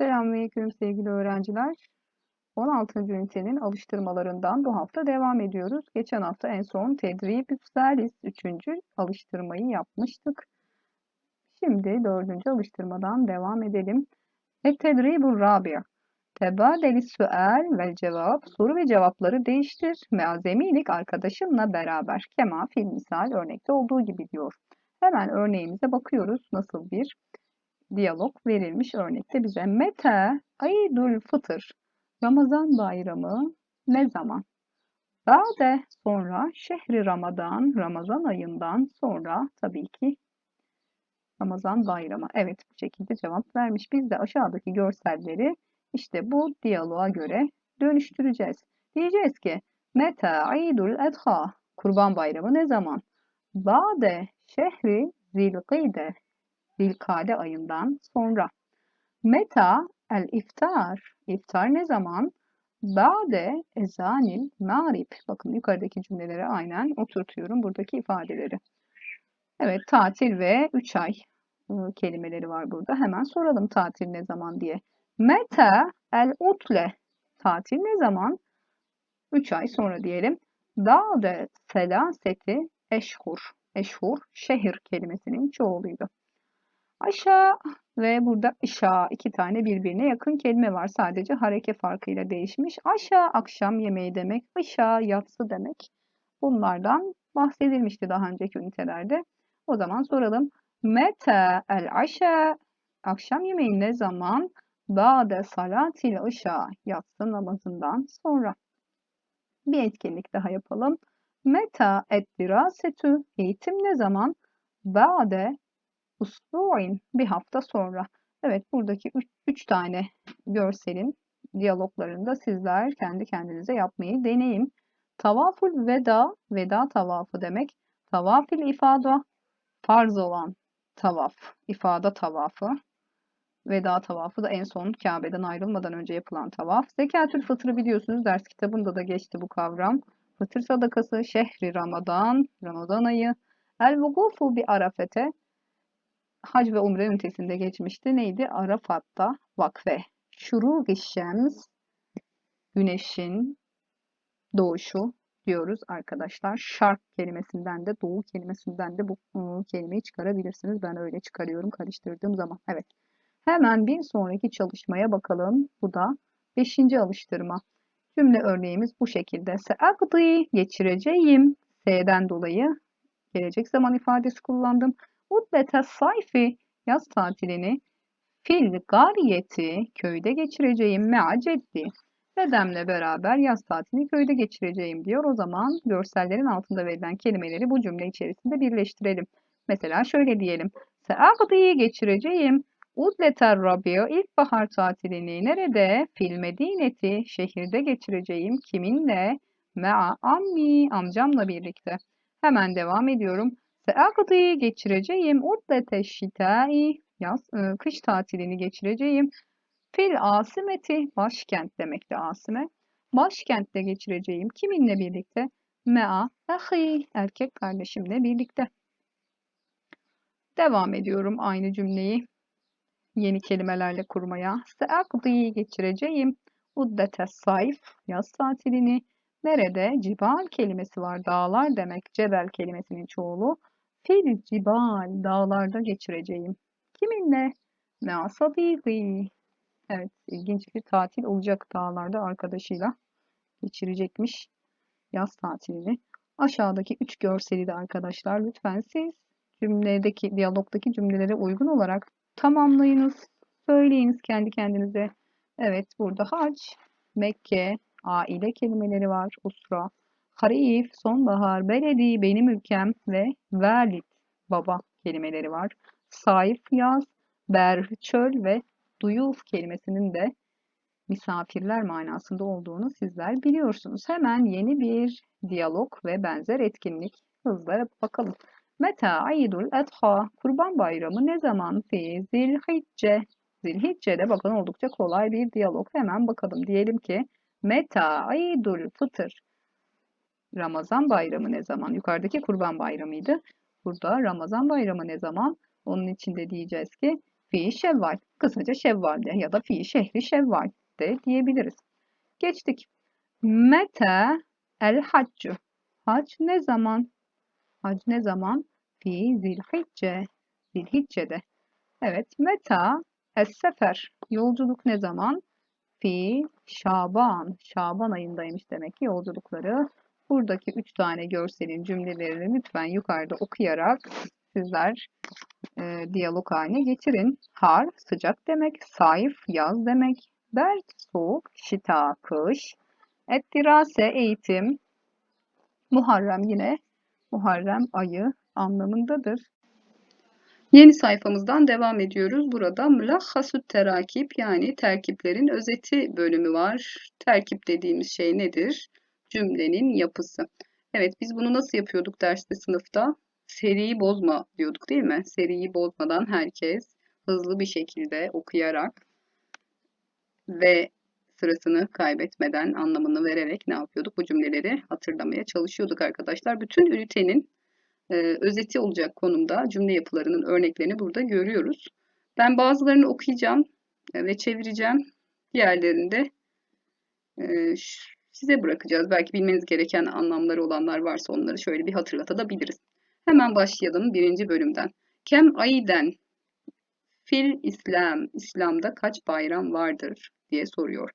Selamünaleyküm sevgili öğrenciler. 16. ünitenin alıştırmalarından bu hafta devam ediyoruz. Geçen hafta en son tedrib salis 3. alıştırmayı yapmıştık. Şimdi 4. alıştırmadan devam edelim. Et-tedribur rabia. Tebadeli sual vel cevap. Soru ve cevapları değiştir. Meazemilik arkadaşınla beraber. Kema fil misal örnekte olduğu gibi diyor. Hemen örneğimize bakıyoruz. Nasıl bir diyalog verilmiş örnekte bize. Mete Eidül Fıtır Ramazan bayramı ne zaman? Bade sonra şehri Ramazan, Ramazan ayından sonra tabii ki Ramazan bayramı. Evet bu şekilde cevap vermiş. Biz de aşağıdaki görselleri işte bu diyaloğa göre dönüştüreceğiz. Diyeceğiz ki Mete Eidül Edha Kurban Bayramı ne zaman? Bade şehri Zilgide Zilkade ayından sonra. Meta el iftar. İftar ne zaman? Ba'de ezanil mağrib. Bakın yukarıdaki cümleleri aynen oturtuyorum. Buradaki ifadeleri. Evet tatil ve 3 ay ıı, kelimeleri var burada. Hemen soralım tatil ne zaman diye. Meta el utle. Tatil ne zaman? 3 ay sonra diyelim. Da'de selaseti eşhur. Eşhur şehir kelimesinin çoğuluydu. Aşağı ve burada aşağı iki tane birbirine yakın kelime var. Sadece hareke farkıyla değişmiş. Aşağı akşam yemeği demek, aşağı yatsı demek. Bunlardan bahsedilmişti daha önceki ünitelerde. O zaman soralım. Mete el aşa akşam yemeği ne zaman? Ba'de salatil aşağı yatsı namazından sonra. Bir etkinlik daha yapalım. Meta et dirasetü eğitim ne zaman? Ba'de usbu'in bir hafta sonra. Evet buradaki üç, üç tane görselin diyaloglarında sizler kendi kendinize yapmayı deneyin. Tavaful veda, veda tavafı demek. Tavafil ifada, farz olan tavaf, ifada tavafı. Veda tavafı da en son Kabe'den ayrılmadan önce yapılan tavaf. Zekatül fıtrı biliyorsunuz ders kitabında da geçti bu kavram. Fıtır sadakası, şehri Ramazan, Ramazan ayı. El vukufu bi arafete, hac ve umre ünitesinde geçmişti. Neydi? Arafat'ta vakfe. Şuruk şems güneşin doğuşu diyoruz arkadaşlar. Şark kelimesinden de doğu kelimesinden de bu kelimeyi çıkarabilirsiniz. Ben öyle çıkarıyorum karıştırdığım zaman. Evet. Hemen bir sonraki çalışmaya bakalım. Bu da beşinci alıştırma. Cümle örneğimiz bu şekilde. Seakdi geçireceğim. S'den dolayı gelecek zaman ifadesi kullandım. Muddete sayfi yaz tatilini fil gariyeti köyde geçireceğim mea ceddi. Dedemle beraber yaz tatilini köyde geçireceğim diyor. O zaman görsellerin altında verilen kelimeleri bu cümle içerisinde birleştirelim. Mesela şöyle diyelim. Seagdi'yi geçireceğim. Udleter Rabia ilkbahar tatilini nerede? Fil Medineti şehirde geçireceğim. Kiminle? Mea ammi amcamla birlikte. Hemen devam ediyorum. Seagdi geçireceğim. Udlete şitai yaz, ıı, kış tatilini geçireceğim. Fil asimeti başkent demekti asime. Başkentte geçireceğim. Kiminle birlikte? Mea ahi erkek kardeşimle birlikte. Devam ediyorum aynı cümleyi yeni kelimelerle kurmaya. Seakdi'yi geçireceğim. Uddete sayf yaz tatilini. Nerede? Cibal kelimesi var. Dağlar demek. Cebel kelimesinin çoğulu. Fil cibal dağlarda geçireceğim. Kiminle? Mea sadîgî. Evet ilginç bir tatil olacak dağlarda arkadaşıyla geçirecekmiş yaz tatilini. Aşağıdaki üç görseli de arkadaşlar lütfen siz cümledeki, diyalogdaki cümlelere uygun olarak tamamlayınız. Söyleyiniz kendi kendinize. Evet burada hac, Mekke, aile kelimeleri var. Usra, harif, sonbahar, beledi, benim ülkem ve velid, baba kelimeleri var. Saif, yaz, ber, çöl ve duyuf kelimesinin de misafirler manasında olduğunu sizler biliyorsunuz. Hemen yeni bir diyalog ve benzer etkinlik hızla bakalım. Meta Eidul Adha Kurban Bayramı ne zaman fi Zilhicce Zilhicce'de bakın oldukça kolay bir diyalog. Hemen bakalım. Diyelim ki Meta Eidul Fıtır Ramazan bayramı ne zaman? Yukarıdaki kurban bayramıydı. Burada Ramazan bayramı ne zaman? Onun için de diyeceğiz ki fi şevval. Kısaca şevval de ya da fi şehri şevval de diyebiliriz. Geçtik. Mete el haccu. Hac ne zaman? Hac ne zaman? Fi zilhicce. Zilhicce'de. Evet. Meta es sefer. Yolculuk ne zaman? Fi Şaban. Şaban ayındaymış demek ki yolculukları. Buradaki üç tane görselin cümlelerini lütfen yukarıda okuyarak sizler e, diyalog haline getirin. Har sıcak demek, sayf yaz demek, bert soğuk, şita kış, ettirase eğitim, Muharrem yine Muharrem ayı anlamındadır. Yeni sayfamızdan devam ediyoruz. Burada mülahhasut terakip yani terkiplerin özeti bölümü var. Terkip dediğimiz şey nedir? Cümlenin yapısı. Evet biz bunu nasıl yapıyorduk derste sınıfta? Seriyi bozma diyorduk değil mi? Seriyi bozmadan herkes hızlı bir şekilde okuyarak ve sırasını kaybetmeden anlamını vererek ne yapıyorduk? Bu cümleleri hatırlamaya çalışıyorduk arkadaşlar. Bütün ünitenin e, özeti olacak konumda cümle yapılarının örneklerini burada görüyoruz. Ben bazılarını okuyacağım e, ve çevireceğim. Diğerlerinde e, size bırakacağız. Belki bilmeniz gereken anlamları olanlar varsa onları şöyle bir hatırlatabiliriz. Hemen başlayalım birinci bölümden. Kem ayden fil İslam, İslam'da kaç bayram vardır diye soruyor.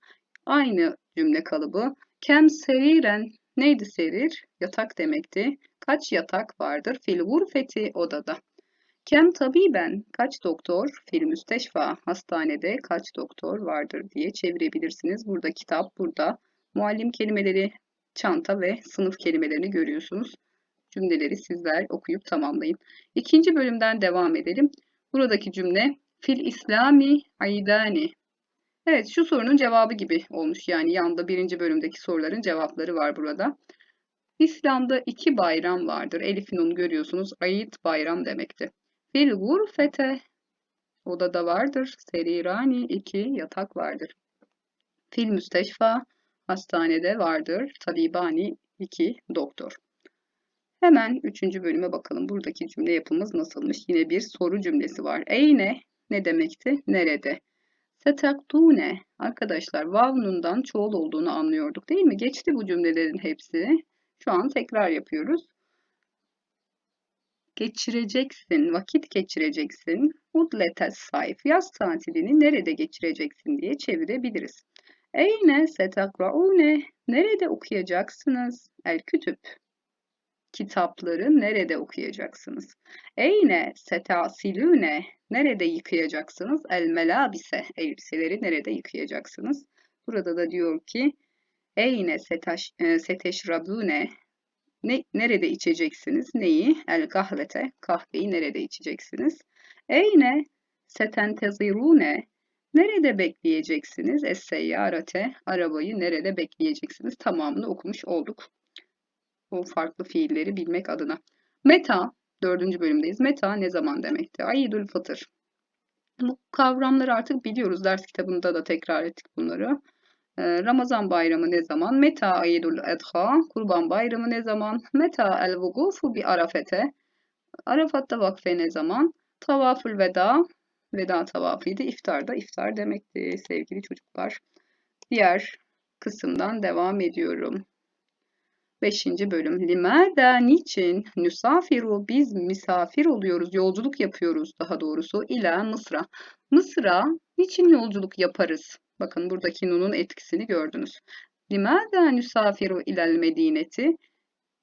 Aynı cümle kalıbı. Kem seriren neydi serir? Yatak demekti. Kaç yatak vardır? Fil gurfeti odada. Kem tabiben kaç doktor? Fil müsteşfa hastanede kaç doktor vardır diye çevirebilirsiniz. Burada kitap, burada muallim kelimeleri, çanta ve sınıf kelimelerini görüyorsunuz. Cümleleri sizler okuyup tamamlayın. İkinci bölümden devam edelim. Buradaki cümle fil İslami aydani. Evet şu sorunun cevabı gibi olmuş. Yani yanda birinci bölümdeki soruların cevapları var burada. İslam'da iki bayram vardır. Elif'in onu görüyorsunuz. Ayit bayram demekti. Fil gurfete odada vardır. Serirani iki yatak vardır. Fil müsteşfa hastanede vardır. Tabibani iki doktor. Hemen üçüncü bölüme bakalım. Buradaki cümle yapımız nasılmış? Yine bir soru cümlesi var. Eyne ne demekti? Nerede? Setaktune arkadaşlar vavnundan çoğul olduğunu anlıyorduk değil mi? Geçti bu cümlelerin hepsi. Şu an tekrar yapıyoruz. Geçireceksin, vakit geçireceksin. Udletes sayf, yaz tatilini nerede geçireceksin diye çevirebiliriz. Eyne setakraune, nerede okuyacaksınız? El kütüp, kitapları nerede okuyacaksınız? Eyne setasilüne, nerede yıkayacaksınız? El melabise, elbiseleri nerede yıkayacaksınız? Burada da diyor ki Eyne setaş, e, seteşrabune ne, nerede içeceksiniz? Neyi? El kahvete. Kahveyi nerede içeceksiniz? Eyne setentezirune Nerede bekleyeceksiniz? Es seyyarate. Arabayı nerede bekleyeceksiniz? Tamamını okumuş olduk. O farklı fiilleri bilmek adına. Meta, dördüncü bölümdeyiz. Meta ne zaman demekti? Aidül Fıtır. Bu kavramları artık biliyoruz. Ders kitabında da tekrar ettik bunları. Ee, Ramazan bayramı ne zaman? Meta Aidul Edha. Kurban bayramı ne zaman? Meta el vugufu bi arafete. Arafat'ta vakfe ne zaman? Tavaful veda. Veda tavafıydı. İftarda iftar demekti sevgili çocuklar. Diğer kısımdan devam ediyorum. Beşinci bölüm. Limada niçin? Nüsafiru biz misafir oluyoruz, yolculuk yapıyoruz daha doğrusu ila Mısır'a. Mısır'a niçin yolculuk yaparız? Bakın buradaki nunun etkisini gördünüz. Limada nüsafiru ilel medineti?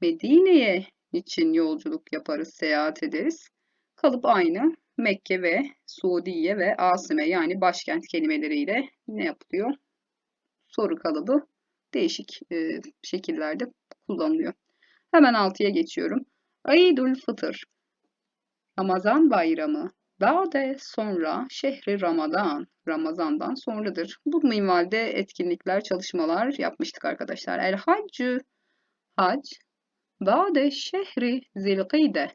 Medine'ye niçin yolculuk yaparız, seyahat ederiz? Kalıp aynı. Mekke ve Suudiye ve Asime yani başkent kelimeleriyle ne yapılıyor? Soru kalıbı değişik e, şekillerde kullanılıyor. Hemen altıya geçiyorum. Eidül Fıtır Ramazan bayramı Ba'de sonra şehri Ramazan. Ramazan'dan sonradır. Bu minvalde etkinlikler, çalışmalar yapmıştık arkadaşlar. El haccü hac Ba'de şehri zilkide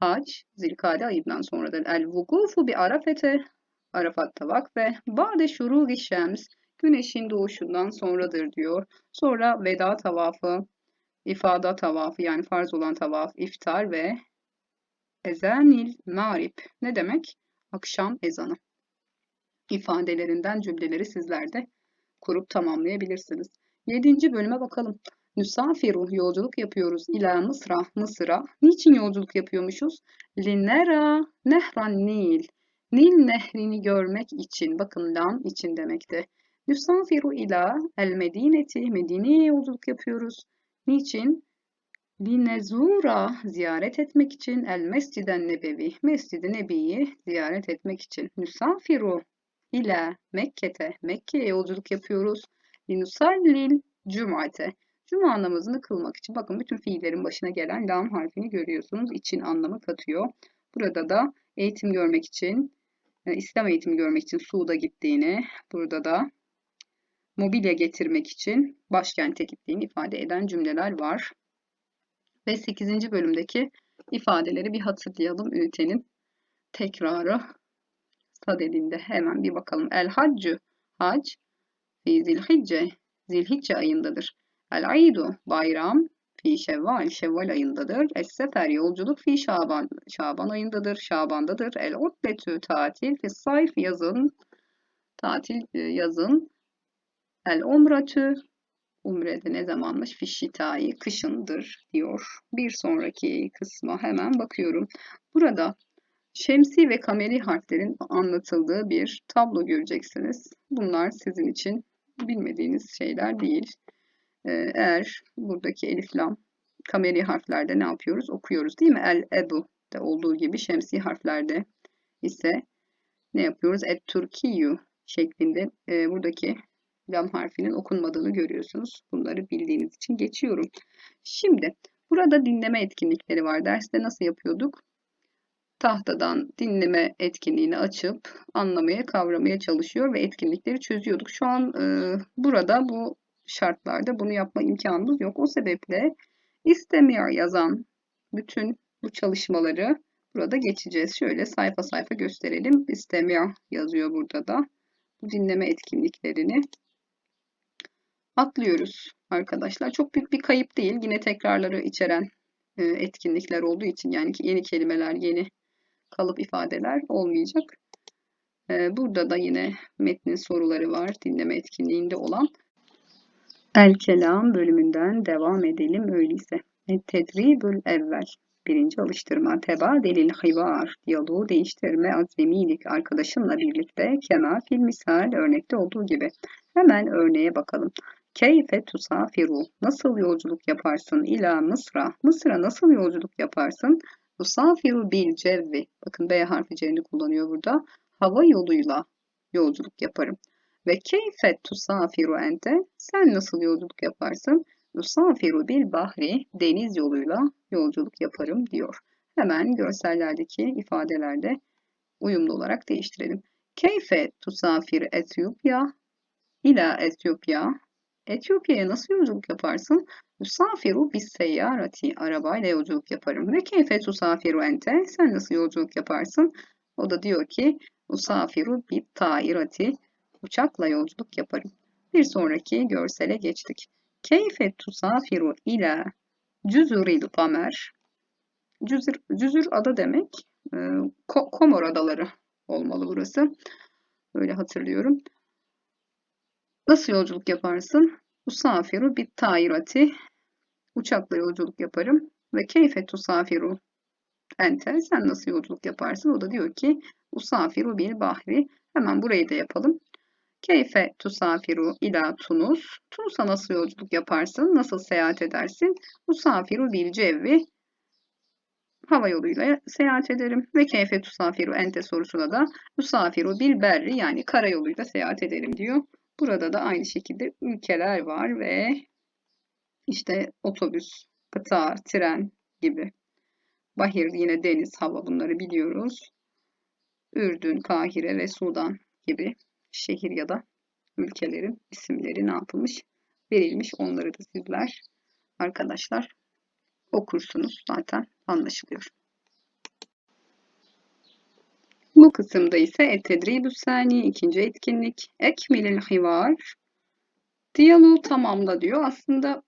Hac zilkade ayından sonradır. El vukufu bi arafete Arafat'ta vakfe. Ba'de şurugi şems güneşin doğuşundan sonradır diyor. Sonra veda tavafı, ifada tavafı yani farz olan tavaf, iftar ve ezanil marip ne demek? akşam ezanı ifadelerinden cümleleri sizler de kurup tamamlayabilirsiniz. Yedinci bölüme bakalım. Nüsafiru yolculuk yapıyoruz ila Mısra Mısır'a. Niçin yolculuk yapıyormuşuz? Linera nehran Nil. Nil nehrini görmek için. Bakın lam için demekte. Nüsafiru ila el medineti. Medine'ye yolculuk yapıyoruz. Niçin? Linezura ziyaret etmek için. El mesciden nebevi. Mescid-i Nebi'yi ziyaret etmek için. Nüsafiru ila Mekke'te. Mekke'ye yolculuk yapıyoruz. Linusallil cumate. Cuma namazını kılmak için. Bakın bütün fiillerin başına gelen lam harfini görüyorsunuz. İçin anlamı katıyor. Burada da eğitim görmek için, e, İslam eğitimi görmek için Suud'a gittiğini, burada da mobilya getirmek için başkente gittiğini ifade eden cümleler var. Ve 8. bölümdeki ifadeleri bir hatırlayalım ünitenin tekrarı sadedinde hemen bir bakalım. El haccü hac fi zilhicce zilhicce ayındadır. El aydu bayram fi şevval şevval ayındadır. Es sefer yolculuk fi şaban şaban ayındadır. Şabandadır. El utletü tatil fi sayf yazın tatil e, yazın. El umretü umrede ne zamanmış? Fi şitai kışındır diyor. Bir sonraki kısma hemen bakıyorum. Burada şemsi ve kameri harflerin anlatıldığı bir tablo göreceksiniz. Bunlar sizin için bilmediğiniz şeyler değil. Ee, eğer buradaki elif lam kameri harflerde ne yapıyoruz? Okuyoruz değil mi? El ebu de olduğu gibi şemsi harflerde ise ne yapıyoruz? Et Türkiyu şeklinde e, buradaki lam harfinin okunmadığını görüyorsunuz. Bunları bildiğiniz için geçiyorum. Şimdi burada dinleme etkinlikleri var. Derste nasıl yapıyorduk? Tahtadan dinleme etkinliğini açıp anlamaya, kavramaya çalışıyor ve etkinlikleri çözüyorduk. Şu an e, burada bu şartlarda bunu yapma imkanımız yok. O sebeple istemiyor yazan bütün bu çalışmaları burada geçeceğiz. Şöyle sayfa sayfa gösterelim. İstemiyor yazıyor burada da. Bu dinleme etkinliklerini atlıyoruz arkadaşlar. Çok büyük bir kayıp değil. Yine tekrarları içeren e, etkinlikler olduğu için yani yeni kelimeler, yeni kalıp ifadeler olmayacak. E, burada da yine metnin soruları var dinleme etkinliğinde olan. El Kelam bölümünden devam edelim öyleyse. Tedribül evvel. Birinci alıştırma. Teba delil hivar. Diyaloğu değiştirme azmimilik arkadaşınla birlikte kema fil misal örnekte olduğu gibi. Hemen örneğe bakalım. Keyfe tusafiru. Nasıl yolculuk yaparsın? İla Mısra. Mısır'a nasıl yolculuk yaparsın? Tusafiru bil cevvi. Bakın B harfi cerini kullanıyor burada. Hava yoluyla yolculuk yaparım. Ve keyfe tusafiru ente. Sen nasıl yolculuk yaparsın? Tusafiru bil bahri. Deniz yoluyla yolculuk yaparım diyor. Hemen görsellerdeki ifadelerde uyumlu olarak değiştirelim. Keyfe tusafir Etiyopya ila Etiyopya Etiyopya'ya nasıl yolculuk yaparsın? Usafiru bis seyyarati. Arabayla yolculuk yaparım. Ve keyfe tusafiru ente. Sen nasıl yolculuk yaparsın? O da diyor ki usafiru bit tairati. Uçakla yolculuk yaparım. Bir sonraki görsele geçtik. Keyfe tusafiru ila cüzuril kamer. Cüzür, cüzür ada demek. E, Komor adaları olmalı burası. Böyle hatırlıyorum. Nasıl yolculuk yaparsın? Usafiru bit tairati. Uçakla yolculuk yaparım. Ve keyfe tusafiru ente. Sen nasıl yolculuk yaparsın? O da diyor ki usafiru bil bahri. Hemen burayı da yapalım. Keyfe tusafiru ila Tunus. Tunus'a nasıl yolculuk yaparsın? Nasıl seyahat edersin? Usafiru bil cevvi. Hava yoluyla seyahat ederim. Ve keyfe tusafiru ente sorusuna da usafiru bil berri yani karayoluyla seyahat ederim diyor. Burada da aynı şekilde ülkeler var ve işte otobüs, kıta, tren gibi. Bahir yine deniz, hava bunları biliyoruz. Ürdün, Kahire ve Sudan gibi şehir ya da ülkelerin isimleri ne yapılmış? Verilmiş. Onları da sizler arkadaşlar okursunuz. Zaten anlaşılıyor. Bu kısımda ise et-tedribü ikinci etkinlik. Ekmilil hivar. Diyaloğu tamamla diyor. Aslında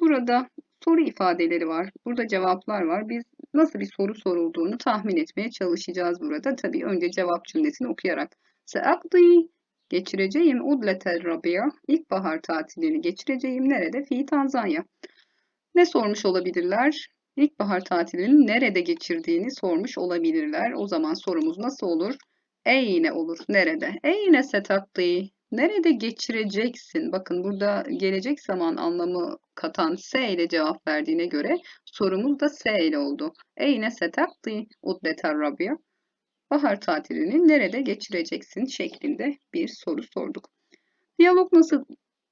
burada soru ifadeleri var. Burada cevaplar var. Biz nasıl bir soru sorulduğunu tahmin etmeye çalışacağız burada. Tabii önce cevap cümlesini okuyarak. Seakdi geçireceğim udletel rabia. İlkbahar tatilini geçireceğim nerede? Fi Tanzanya. Ne sormuş olabilirler? İlkbahar tatilini nerede geçirdiğini sormuş olabilirler. O zaman sorumuz nasıl olur? Eyne olur. Nerede? Eyne setakdi. Nerede geçireceksin? Bakın burada gelecek zaman anlamı katan S ile cevap verdiğine göre sorumuz da S ile oldu. Eyne setakdi udleter rabia. Bahar tatilini nerede geçireceksin şeklinde bir soru sorduk. Diyalog nasıl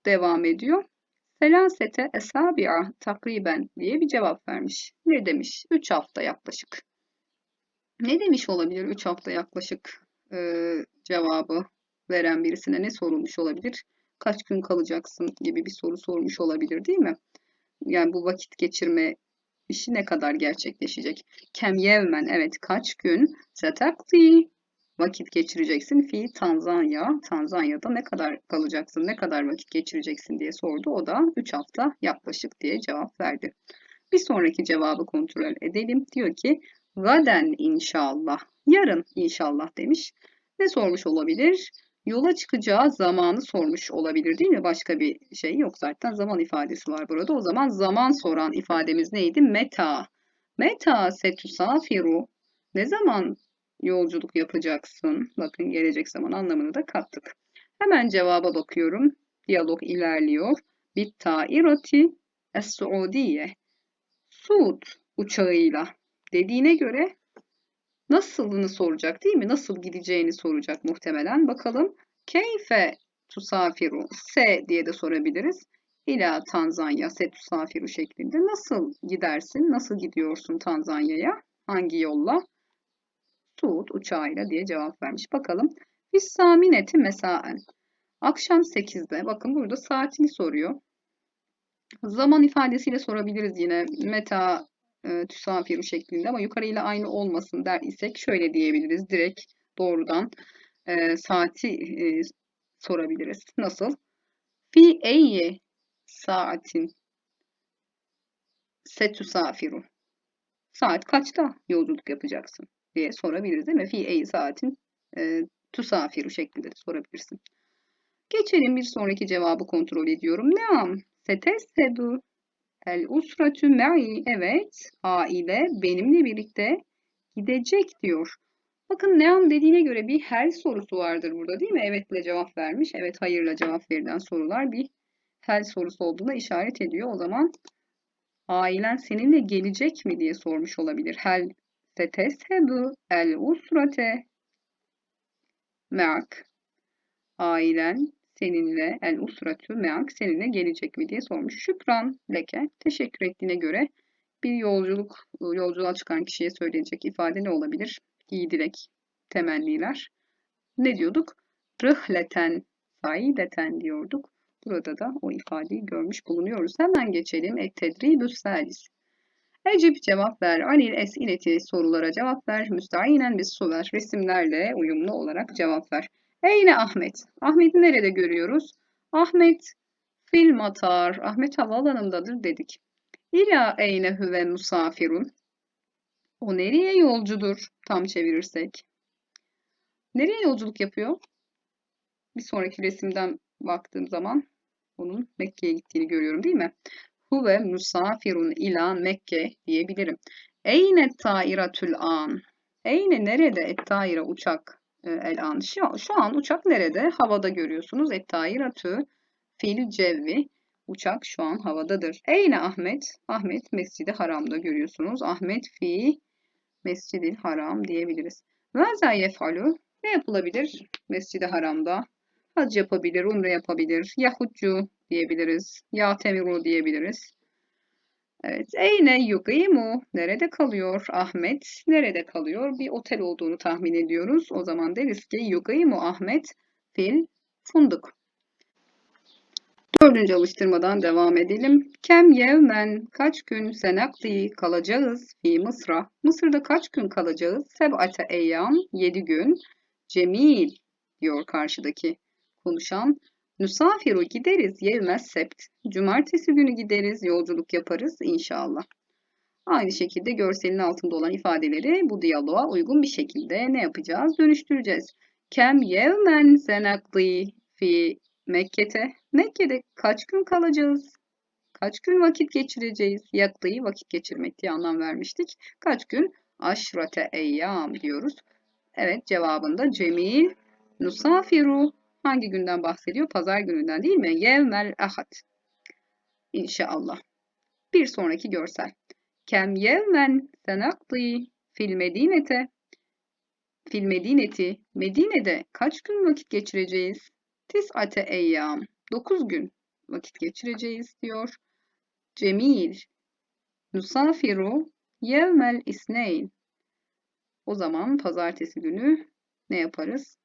devam ediyor? Selasete esabi'a takriben diye bir cevap vermiş. Ne demiş? 3 hafta yaklaşık. Ne demiş olabilir 3 hafta yaklaşık e, cevabı veren birisine ne sorulmuş olabilir? Kaç gün kalacaksın gibi bir soru sormuş olabilir değil mi? Yani bu vakit geçirme işi ne kadar gerçekleşecek? Kem yevmen evet kaç gün setakti vakit geçireceksin fi Tanzanya. Tanzanya'da ne kadar kalacaksın, ne kadar vakit geçireceksin diye sordu. O da 3 hafta yaklaşık diye cevap verdi. Bir sonraki cevabı kontrol edelim. Diyor ki gaden inşallah. Yarın inşallah demiş. Ne sormuş olabilir? Yola çıkacağı zamanı sormuş olabilir değil mi? Başka bir şey yok zaten zaman ifadesi var burada. O zaman zaman soran ifademiz neydi? Meta. Meta setusafiru. Ne zaman yolculuk yapacaksın? Bakın gelecek zaman anlamını da kattık. Hemen cevaba bakıyorum. Diyalog ilerliyor. Bit tairati es-Suudiye. Suud uçağıyla dediğine göre nasılını soracak değil mi? Nasıl gideceğini soracak muhtemelen. Bakalım. Keyfe tusafiru. Se diye de sorabiliriz. İla Tanzanya se tusafiru şeklinde. Nasıl gidersin? Nasıl gidiyorsun Tanzanya'ya? Hangi yolla? Suud uçağıyla diye cevap vermiş. Bakalım. Biz samineti mesaen. Akşam 8'de. Bakın burada saatini soruyor. Zaman ifadesiyle sorabiliriz yine. Meta e, tüsafiru şeklinde ama yukarıyla aynı olmasın der isek şöyle diyebiliriz. Direkt doğrudan e, saati e, sorabiliriz. Nasıl? Fi eyye saatin setusafiru. Saat kaçta yolculuk yapacaksın diye sorabiliriz değil mi? Fi eyye saatin e, tusafiru şeklinde de sorabilirsin. Geçelim bir sonraki cevabı kontrol ediyorum. Neam setessedu El usratü me'i evet aile benimle birlikte gidecek diyor. Bakın neam dediğine göre bir hel sorusu vardır burada değil mi? Evetle cevap vermiş. Evet hayırla cevap verilen sorular bir hel sorusu olduğuna işaret ediyor. O zaman ailen seninle gelecek mi diye sormuş olabilir. Hel seteshebu el usrate me'ak ailen seninle el usratü meak seninle gelecek mi diye sormuş. Şükran leke teşekkür ettiğine göre bir yolculuk yolculuğa çıkan kişiye söyleyecek ifade ne olabilir? İyi dilek, temenniler. Ne diyorduk? Rıhleten, saideten diyorduk. Burada da o ifadeyi görmüş bulunuyoruz. Hemen geçelim. Et-tedribüs salis. Ecip cevap ver. Anil esileti sorulara cevap ver. Müstahinen bir suver. Resimlerle uyumlu olarak cevap ver. Eyne Ahmet. Ahmet'i nerede görüyoruz? Ahmet fil matar. Ahmet havaalanındadır dedik. İla eyne huve musafirun. O nereye yolcudur? Tam çevirirsek. Nereye yolculuk yapıyor? Bir sonraki resimden baktığım zaman onun Mekke'ye gittiğini görüyorum değil mi? Huve musafirun ila Mekke diyebilirim. Eyne tairatül an. Eyne nerede? Et taira uçak. E, el an. Şu, an uçak nerede? Havada görüyorsunuz. Ettairatü fil cevvi. Uçak şu an havadadır. Eyne Ahmet? Ahmet Mescid-i Haram'da görüyorsunuz. Ahmet fi Mescid-i Haram diyebiliriz. Vâzâ yef'alü ne yapılabilir Mescid-i Haram'da? Hac yapabilir, umre yapabilir, yahudcu diyebiliriz, ya temiru diyebiliriz. Evet. Eyne yuqimu. Nerede kalıyor? Ahmet nerede kalıyor? Bir otel olduğunu tahmin ediyoruz. O zaman deriz ki yuqimu Ahmet fil funduk. Dördüncü alıştırmadan devam edelim. Kem yevmen kaç gün senakdi kalacağız fi Mısır'a. Mısır'da kaç gün kalacağız? Seb'ate eyyam yedi gün. Cemil diyor karşıdaki konuşan. Nusafiru gideriz yevmez sebt. Cumartesi günü gideriz, yolculuk yaparız inşallah. Aynı şekilde görselin altında olan ifadeleri bu diyaloğa uygun bir şekilde ne yapacağız? Dönüştüreceğiz. Kem yevmen senakdi fi Mekke'te. Mekke'de kaç gün kalacağız? Kaç gün vakit geçireceğiz? Yakdıyı vakit geçirmek diye anlam vermiştik. Kaç gün? Aşrate eyyam diyoruz. Evet cevabında Cemil Nusafiru hangi günden bahsediyor? Pazar gününden değil mi? Yevmel ahad. İnşallah. Bir sonraki görsel. Kem yevmen senakdi fil medinete. Fil medineti. Medine'de kaç gün vakit geçireceğiz? Tis'ate eyyam. 9 gün vakit geçireceğiz diyor. Cemil. Nusafiru yevmel isneyn. O zaman pazartesi günü ne yaparız?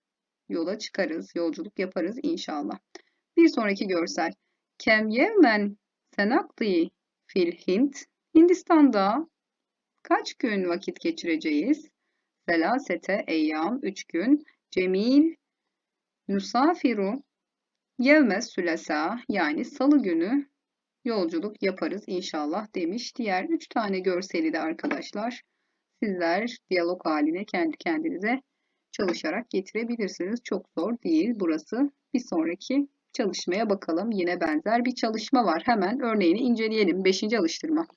Yola çıkarız, yolculuk yaparız inşallah. Bir sonraki görsel. Kem yevmen senakdi fil Hint. Hindistan'da kaç gün vakit geçireceğiz? Selasete eyyam 3 gün. Cemil Nusafiru yevmes sülesa yani salı günü yolculuk yaparız inşallah demiş. Diğer 3 tane görseli de arkadaşlar sizler diyalog haline kendi kendinize çalışarak getirebilirsiniz. Çok zor değil burası. Bir sonraki çalışmaya bakalım. Yine benzer bir çalışma var. Hemen örneğini inceleyelim. Beşinci alıştırma.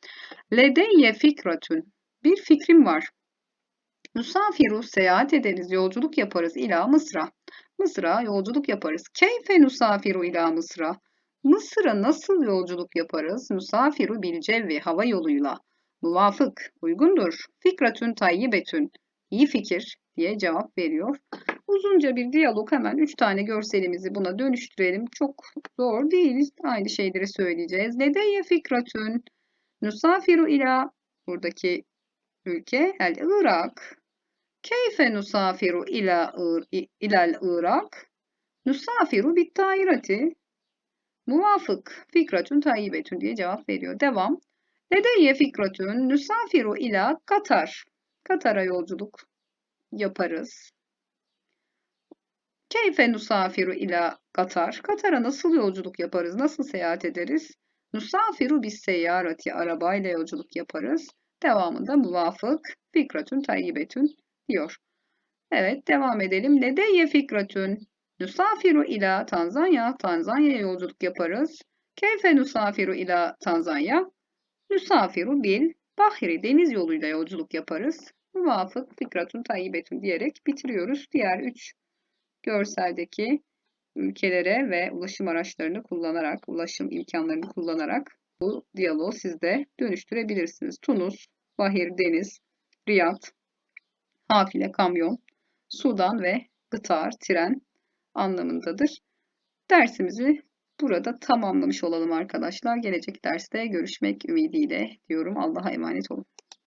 Ledeyye fikratun. Bir fikrim var. Nusafiru seyahat ederiz, yolculuk yaparız ila Mısır'a. Mısır'a yolculuk yaparız. Keyfe nusafiru ila Mısır'a. Mısır'a nasıl yolculuk yaparız? Nusafiru bil cevvi hava yoluyla. Muvafık, uygundur. Fikratün tayyibetün. İyi fikir diye cevap veriyor. Uzunca bir diyalog hemen 3 tane görselimizi buna dönüştürelim. Çok zor değil. Aynı şeyleri söyleyeceğiz. Ledeyye fikratün. Nusafiru ila buradaki ülke el Irak. Keyfe nusafiru ila ilal Irak? Nusafiru bit tayrati. Muvafık fikratun tayyibetun diye cevap veriyor. Devam. Ledeyye fikratun nusafiru ila Katar. Katar'a yolculuk yaparız. Keyfe nusafiru ila Katar. Katar'a nasıl yolculuk yaparız? Nasıl seyahat ederiz? Nusafiru bis seyyarati. Arabayla yolculuk yaparız. Devamında muvafık fikratun tayyibetun diyor. Evet devam edelim. Ledeyye fikratun. Nusafiru ila Tanzanya. Tanzanya'ya yolculuk yaparız. Keyfe nusafiru ila Tanzanya. Nusafiru bil Bahri deniz yoluyla yolculuk yaparız. Muvafık fikratun tayyibetun diyerek bitiriyoruz. Diğer üç görseldeki ülkelere ve ulaşım araçlarını kullanarak, ulaşım imkanlarını kullanarak bu diyaloğu siz de dönüştürebilirsiniz. Tunus, Bahir, Deniz, Riyad, Hafile, Kamyon, Sudan ve Gıtar, Tren anlamındadır. Dersimizi burada tamamlamış olalım arkadaşlar. Gelecek derste görüşmek ümidiyle diyorum. Allah'a emanet olun.